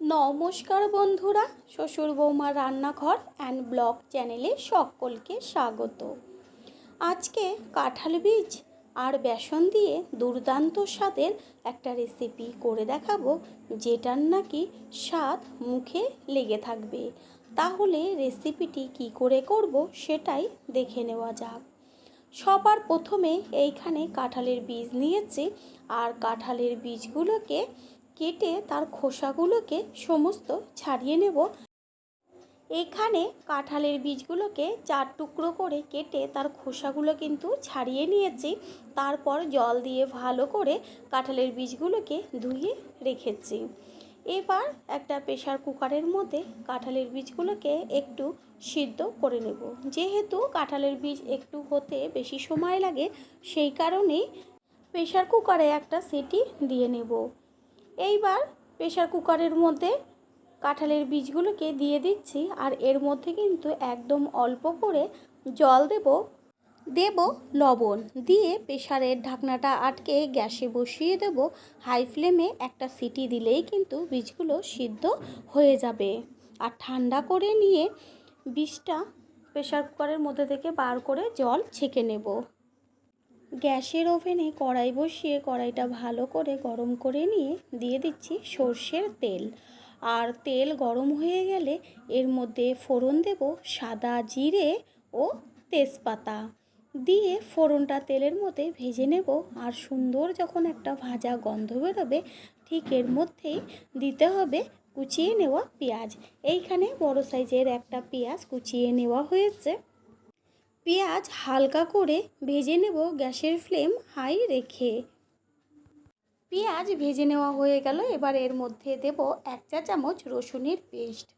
নমস্কার বন্ধুরা, শ্বশুর বৌমার রান্নাঘর অ্যান্ড ব্লগ চ্যানেলে সকলকে স্বাগত। আজকে কাঁঠাল বীজ আর বেসন দিয়ে দুর্দান্ত স্বাদের একটা রেসিপি করে দেখাবো, যেটার নাকি স্বাদ মুখে লেগে থাকবে। তাহলে রেসিপিটি কি করে করব সেটাই দেখে নেওয়া যাক। সবার প্রথমে এইখানে কাঁঠালের বীজ নিয়েছি আর কাঁঠালের বীজগুলোকে কেটে তার খোসাগুলোকে সমস্ত ছাড়িয়ে নেব। এখানে কাঁঠালের বীজগুলোকে চার টুকরো করে কেটে তার খোসাগুলো কিন্তু ছাড়িয়ে নিয়েছি। তারপর জল দিয়ে ভালো করে কাঁঠালের বীজগুলোকে ধুয়ে রেখেছি। এবার একটা প্রেশার কুকারের মধ্যে কাঁঠালের বীজগুলোকে একটু সিদ্ধ করে নেব। যেহেতু কাঁঠালের বীজ একটু হতে বেশি সময় লাগে, সেই কারণেই প্রেশার কুকারে একটা সিটি দিয়ে নেব। এইবার প্রেশার কুকারের মধ্যে কাঁঠালের বীজগুলোকে দিয়ে দিচ্ছি আর এর মধ্যে কিন্তু একদম অল্প করে জল দেব। দেব লবণ দিয়ে প্রেশারের ঢাকনাটা আটকে গ্যাসে বসিয়ে দেব। হাই ফ্লেমে একটা সিটি দিলেই কিন্তু বীজগুলো সিদ্ধ হয়ে যাবে। আর ঠান্ডা করে নিয়ে বীজটা প্রেশার কুকারের মধ্যে থেকে বার করে জল ছেঁকে নেব। গ্যাসের ওভেনে কড়াই বসিয়ে কড়াইটা ভালো করে গরম করে নিয়ে দিয়ে দিচ্ছি সর্ষের তেল। আর তেল গরম হয়ে গেলে এর মধ্যে ফোড়ন দেব সাদা জিরে ও তেজপাতা। দিয়ে ফোড়নটা তেলের মধ্যে ভেজে নেব আর সুন্দর যখন একটা ভাজা গন্ধ বেরোবে, ঠিক এর মধ্যেই দিতে হবে কুচিয়ে নেওয়া পেঁয়াজ। এইখানে বড় সাইজের একটা পেঁয়াজ কুচিয়ে নেওয়া হয়েছে। পেঁয়াজ হালকা করে ভেজে নেব গ্যাসের ফ্লেম হাই রেখে। পেঁয়াজ ভেজে নেওয়া হয়ে গেল, এবার এর মধ্যে দেব এক চা চামচ রসুনের পেস্ট।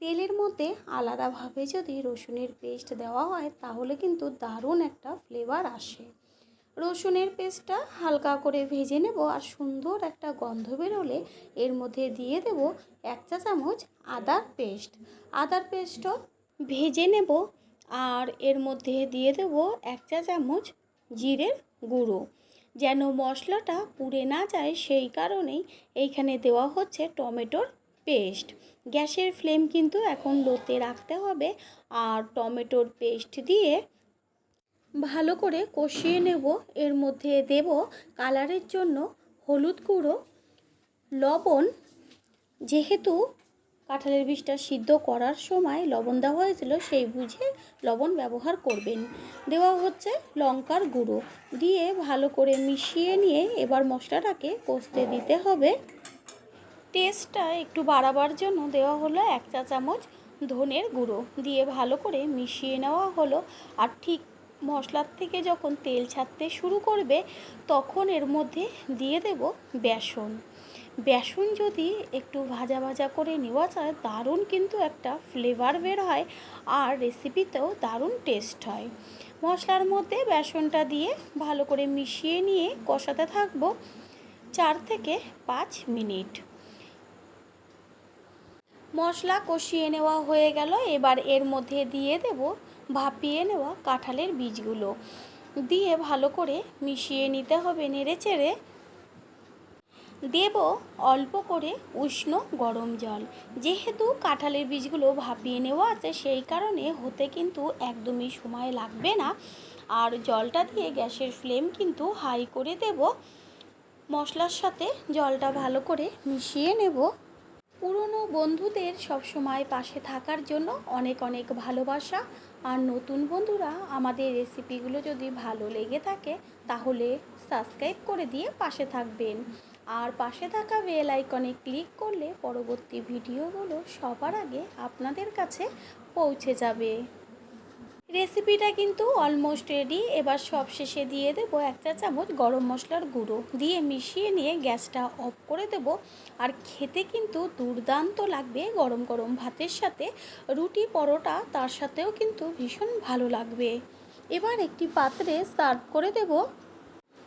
তেলের মধ্যে আলাদাভাবে যদি রসুনের পেস্ট দেওয়া হয়, তাহলে কিন্তু দারুণ একটা ফ্লেভার আসে। রসুনের পেস্টটা হালকা করে ভেজে নেব আর সুন্দর একটা গন্ধ বেরোলে এর মধ্যে দিয়ে দেব এক চা চামচ আদার পেস্ট। আদার পেস্টও ভেজে নেব আর এর মধ্যে দিয়ে দেব এক চা চামচ জিরের গুঁড়ো। যেন মশলাটা পুড়ে না যায়, সেই কারণেই এইখানে দেওয়া হচ্ছে টমেটোর পেস্ট। গ্যাসের ফ্লেম কিন্তু এখন লোতে রাখতে হবে আর টমেটোর পেস্ট দিয়ে ভালো করে কষিয়ে নেব। এর মধ্যে দেব কালারের জন্য হলুদ গুঁড়ো, লবণ, যেহেতু কাঁঠালের বীজটা সিদ্ধ করার সময় লবণ দেওয়া হয়েছিল সেই বুঝে লবণ ব্যবহার করবেন। দেওয়া হচ্ছে লঙ্কার গুঁড়ো। দিয়ে ভালো করে মিশিয়ে নিয়ে এবার মশলাটাকে কষতে দিতে হবে। টেস্টটা একটু বাড়াবার জন্য দেওয়া হলো এক চা চামচ ধনের গুঁড়ো। দিয়ে ভালো করে মিশিয়ে নেওয়া হলো। আর ঠিক মশলার থেকে যখন তেল ছাড়তে শুরু করবে, তখন এর মধ্যে দিয়ে দেব বেসন। বেসন যদি একটু ভাজা ভাজা করে নেওয়া যায়, দারুণ কিন্তু একটা ফ্লেভার বের হয় আর রেসিপিতেও দারুণ টেস্ট হয়। মশলার মধ্যে বেসনটা দিয়ে ভালো করে মিশিয়ে নিয়ে কষাতে থাকব চার থেকে পাঁচ মিনিট। মশলা কষিয়ে নেওয়া হয়ে গেল, এবার এর মধ্যে দিয়ে দেব ভাপিয়ে নেওয়া কাঁঠালের বীজগুলো। দিয়ে ভালো করে মিশিয়ে নিতে হবে নেড়ে চেড়ে দেব অল্প করে উষ্ণ গরম জল। যেহেতু কাঁঠালের বীজগুলো ভাপিয়ে নেওয়া আছে, সেই কারণে হতে কিন্তু একদমই সময় লাগবে না। আর জলটা দিয়ে গ্যাসের ফ্লেম কিন্তু হাই করে দেব। মশলার সাথে জলটা ভালো করে মিশিয়ে নেব। পুরনো বন্ধুদের সবসময় পাশে থাকার জন্য অনেক অনেক ভালোবাসা। আর নতুন বন্ধুরা আমাদের রেসিপিগুলো যদি ভালো লেগে থাকে, তাহলে সাবস্ক্রাইব করে দিয়ে পাশে থাকবেন। আর পাশে থাকা বেল আইকনে ক্লিক করলে পরবর্তী ভিডিওগুলো সবার আগে আপনাদের কাছে পৌঁছে যাবে। রেসিপিটা কিন্তু অলমোস্ট রেডি এবার সব শেষে দিয়ে দেবো এক চা চামচ গরম মশলার গুঁড়ো। দিয়ে মিশিয়ে নিয়ে গ্যাসটা অফ করে দেব। আর খেতে কিন্তু দুর্দান্ত লাগবে গরম গরম ভাতের সাথে। রুটি পরোটা তার সাথেও কিন্তু ভীষণ ভালো লাগবে। এবার একটি পাত্রে সার্ভ করে দেব